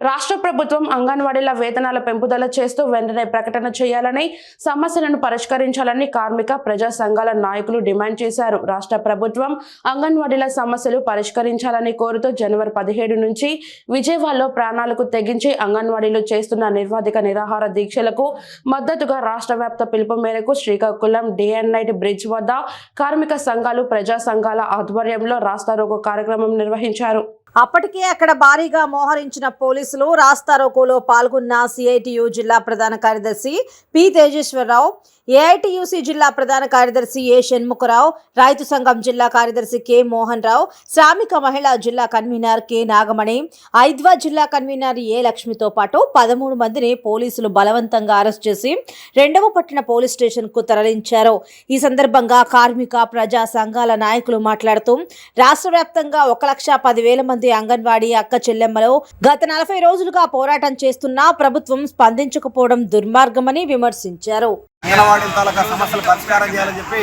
రాష్ట్ర ప్రభుత్వం అంగన్వాడీల వేతనాల పెంపుదల చేస్తూ వెంటనే ప్రకటన చేయాలని సమస్యలను పరిష్కరించాలని కార్మిక ప్రజా సంఘాల నాయకులు డిమాండ్ చేశారు. రాష్ట్ర ప్రభుత్వం అంగన్వాడీల సమస్యలు పరిష్కరించాలని కోరుతూ జనవరి పదిహేడు నుంచి విజయవాడలో ప్రాణాలకు తెగించి అంగన్వాడీలు చేస్తున్న నిర్వాధిక నిరాహార దీక్షలకు మద్దతుగా రాష్ట్ర వ్యాప్త పిలుపు మేరకు Srikakulam day and night bridge వద్ద కార్మిక సంఘాలు ప్రజా సంఘాల ఆధ్వర్యంలో రాస్తారోకో కార్యక్రమం నిర్వహించారు. అప్పటికే అక్కడ భారీగా మోహరించిన పోలీసులు రాస్తారోకోలో పాల్గొన్న సిఐటియు జిల్లా ప్రధాన కార్యదర్శి పి తేజేశ్వరరావు ఏఐటియుసి జిల్లా ప్రధాన కార్యదర్శి ఏ షణ్ముఖరావు రైతు సంఘం జిల్లా కార్యదర్శి కె మోహన్ రావు శ్రామిక మహిళా జిల్లా కన్వీనర్ కె నాగమణి ఐద్వా జిల్లా కన్వీనర్ ఏ లక్ష్మితో పాటు పదమూడు మందిని పోలీసులు బలవంతంగా అరెస్ట్ చేసి రెండవ పట్టణ పోలీస్ స్టేషన్కు తరలించారు. ఈ సందర్భంగా కార్మిక ప్రజా సంఘాల నాయకులు మాట్లాడుతూ రాష్ట్ర వ్యాప్తంగా ఒక లక్ష పదివేల మంది అంగన్వాడీ అక్క చెల్లెమ్మలో గత నలభై రోజులుగా పోరాటం చేస్తున్నా ప్రభుత్వం స్పందించకపోవడం దుర్మార్గమని విమర్శించారు. అంగన్వాడీ తాలూకా సమస్యలు పరిష్కారం చేయాలని చెప్పి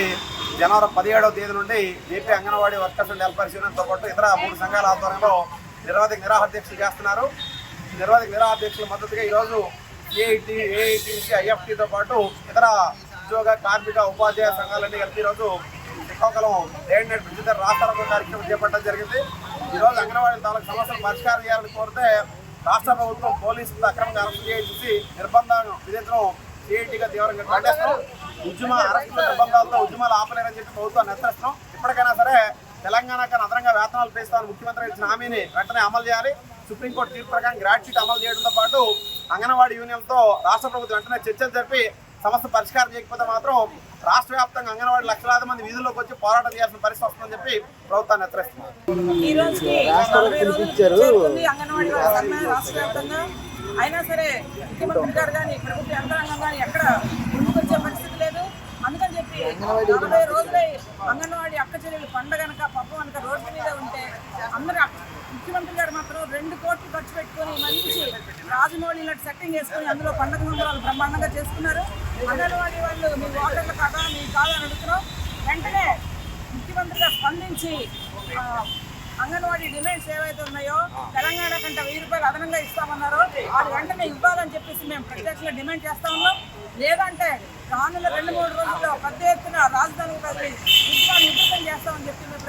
జనవరి పదిహేడవ తేదీ నుండి AP anganwadi workers and helpers యూనియన్తో పాటు ఇతర మూడు సంఘాల ఆధ్వర్యంలో నిర్వాధిక నిరాహాధ్యక్షులు చేస్తున్నారు. ఈ నిర్వాధిక నిరాహార మద్దతుగా ఈరోజు ఏఐటి ఏఐటి నుంచి ఐఎఫ్టీతో పాటు ఇతర ఉద్యోగ కార్మిక ఉపాధ్యాయ సంఘాలన్నీ కలిపి ఈరోజు శ్రీకాకుళం డేట్ నెట్ విద్యుత్ దగ్గర రాష్ట్ర కార్యక్రమం చేపట్టడం జరిగింది. ఈరోజు అంగన్వాడీ తాలూకు సమస్యలు పరిష్కారం చేయాలని కోరితే రాష్ట్ర ప్రభుత్వం పోలీసులు అక్రమంగా అరెస్ట్ చేసి నిర్బంధాలను విధించడం సిఐటీగా తీవ్రంగా ఖండిస్తున్నాం. ఉద్యమ అరెస్టుల నిర్బంధాలతో ఉద్యమాలు ఆపలేరని చెప్పి ప్రభుత్వాన్ని హెచ్చరిస్తున్నాం. ఇప్పటికైనా సరే తెలంగాణ కన్నా అదనంగా వేతనాలు పేస్తామని ముఖ్యమంత్రి ఇచ్చిన హామీని వెంటనే అమలు చేయాలి. సుప్రీంకోర్టు తీర్పు ప్రకారం గ్రాడ్యుయేట్ అమలు చేయడంతో పాటు అంగన్వాడీ యూనియన్తో రాష్ట్ర ప్రభుత్వం వెంటనే చర్చలు జరిపి సమస్య పరిష్కారం చేయకపోతే మాత్రం రాష్ట్ర వ్యాప్తంగా అంగన్వాడీ లక్షలాది మంది వీధుల్లోకి వచ్చి పోరాటం చేయాల్సిన పరిస్థితి వస్తుందని చెప్పి ప్రభుత్వాన్ని హెచ్చరిస్తున్నారు ఈ రోజుకి నలభై రోజులు చేరుకుంది అంగన్వాడీ సమ్మె రాష్ట్ర వ్యాప్తంగా. అయినా సరే ముఖ్యమంత్రి గారు కానీ ప్రభుత్వ యంత్రాంగం కానీ ఎక్కడ ముందుకొచ్చే పరిస్థితి లేదు. అందుకని చెప్పి నలభై రోజులై అంగన్వాడీ అక్క చెల్లెలు పండగ అనక పప్పు అనక రోడ్డు మీద ఉంటే అందరూ ముఖ్యమంత్రి గారు మాత్రం రెండు కోట్లు ఖర్చు పెట్టుకొని మంచి రాజమౌళి లాంటి సెట్టింగ్ వేసుకొని అందులో పండగ సంబరాలు బ్రహ్మాండంగా చేసుకున్నారు. అంగన్వాడీ వాళ్ళు మీ ఓటర్ల కాదా మీ కాదా అని అడుగుతున్నాం. వెంటనే ముఖ్యమంత్రిగా స్పందించి అంగన్వాడీ డిమాండ్స్ ఏవైతే ఉన్నాయో తెలంగాణ కంటే వెయ్యి రూపాయలు అదనంగా ఇస్తామన్నారో అది వెంటనే ఇవ్వాలని చెప్పేసి మేము ప్రత్యక్షంగా డిమాండ్ చేస్తా ఉన్నాం. లేదంటే రానున్న రెండు మూడు రోజుల్లో పెద్ద ఎత్తున రాజధాని కదిలి ఉద్యమాన్ని చేస్తామని చెప్పి మేము